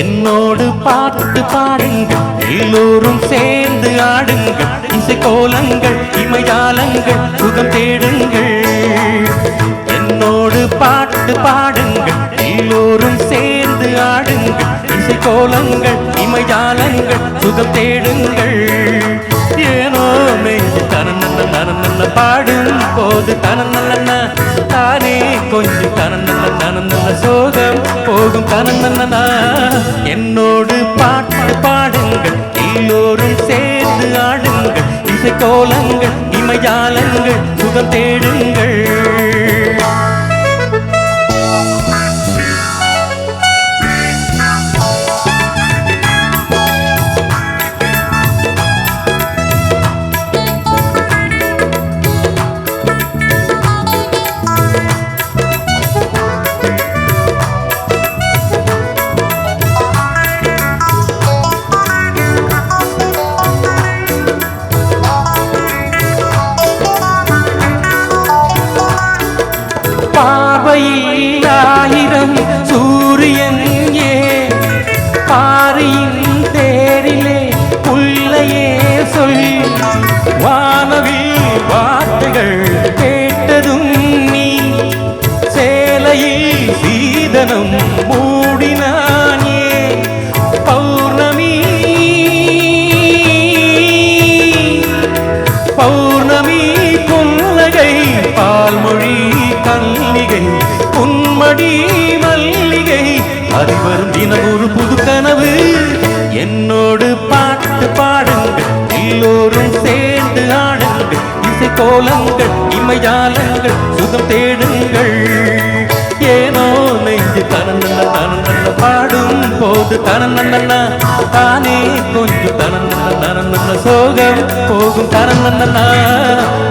என்னோடு பாட்டு பாடுங்கள் எல்லோரும் சேர்ந்து ஆடுங்கள். இசை கோலங்கள் இமயாலங்கள் சுகம் தேடுங்கள். என்னோடு பாட்டு பாடுங்கள். எல்லோரும் சேர்ந்து ஆடுங்கள். இசை கோலங்கள் இமயாலங்கள் சுகம் தேடுங்கள். ஏனோ நெஞ்சு தனநல்ல தனநல்ல பாடும் போது தன நல்ல கொஞ்சம் தனநல்ல தனநல்ல சோகம் போகும் தனநல்ல என்னோடு பாட்டு பாடுங்கள் எல்லோரும் சேர்ந்து ஆடுங்கள் இசை கோலங்கள் இமையாலங்கள் சுகம் தேடுங்கள். அறிவரும் தினம் ஒரு புது கனவு. என்னோடு பாட்டு பாடுங்கள் எல்லோரும் சேர்ந்து ஆடுங்கள். இசை கோலங்கள் இமையாளங்கள் சுகம் தேடுங்கள். ஏனோ நெஞ்சு தனநல்ல தனநல்ல பாடும் போது தனநல்ல தானே கொஞ்சம் தனநல்ல தனநல்ல சோகம் போகும் தனநல்ல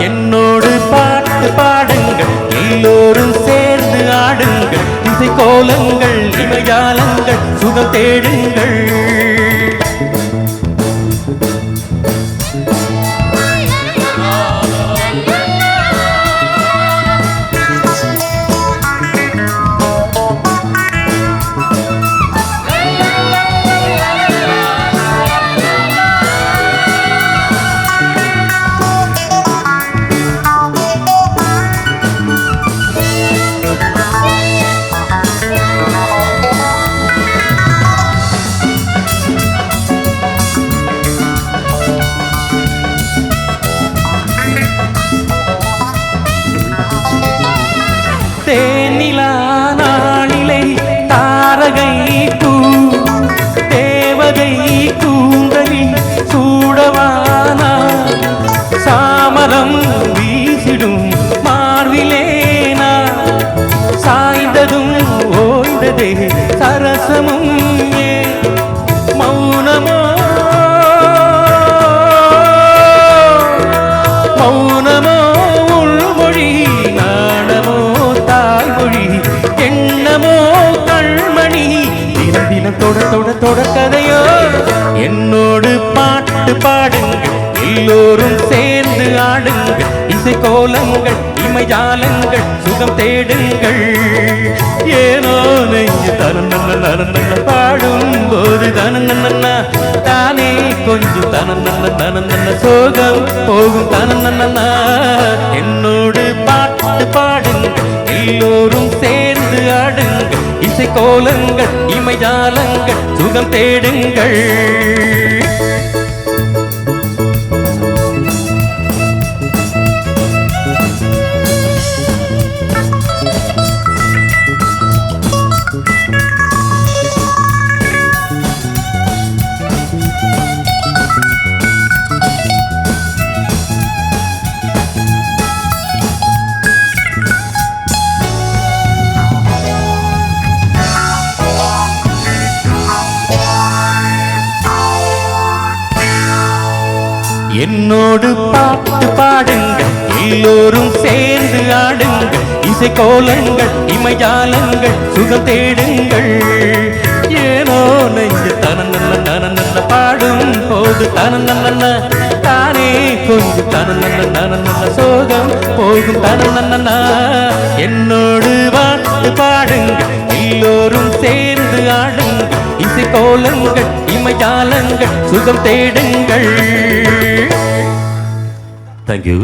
என்னோடு பாட்டு பாடுங்கள் எல்லோரும் சேர்ந்து ஆடுங்கள். இசை கோலங்கள் இமயாலங்கள் சுகம் தேடுங்கள். தொட தொட தொட கதையோ? என்னோடு பாட்டு பாடுங்கள் எல்லோரும் சேர்ந்து ஆடுங்கள். இசை கோலங்கள் இமைஜாலங்கள் சுகம் தேடுங்கள். ஏனோ நெஞ்சு தனநன்ன நரநல்ல பாடும் போது தனநல்ல தானே கொஞ்சம் தனநன்ன தனநன்ன சோகம் போகும் தனநல்ல என்னோடு பாட்டு பாடுங்கள் எல்லோரும் கோலங்கள் இமைஜாலங்கள் சுகம் தேடுங்கள். என்னோடு பாட்டு பாடுங்கள். எல்லோரும் சேர்ந்து ஆடுங்கள். இசை கோலங்கள் இமைஜாலங்கள் சுகம் தேடுங்கள். ஏனோ நெஞ்சு தனநல்ல தனநல்ல பாடும் போது தனநல்ல தானே கொஞ்சம் தனநல்ல தனநல்ல சோகம் போகும் தனநல்ல என்னோடு பாட்டு பாடுங்கள். எல்லோரும் சேர்ந்து ஆடுங்கள். இசை இசை கோலங்கள் இமைஜாலங்கள் சுகம் தேடுங்கள். தேங்க்யூ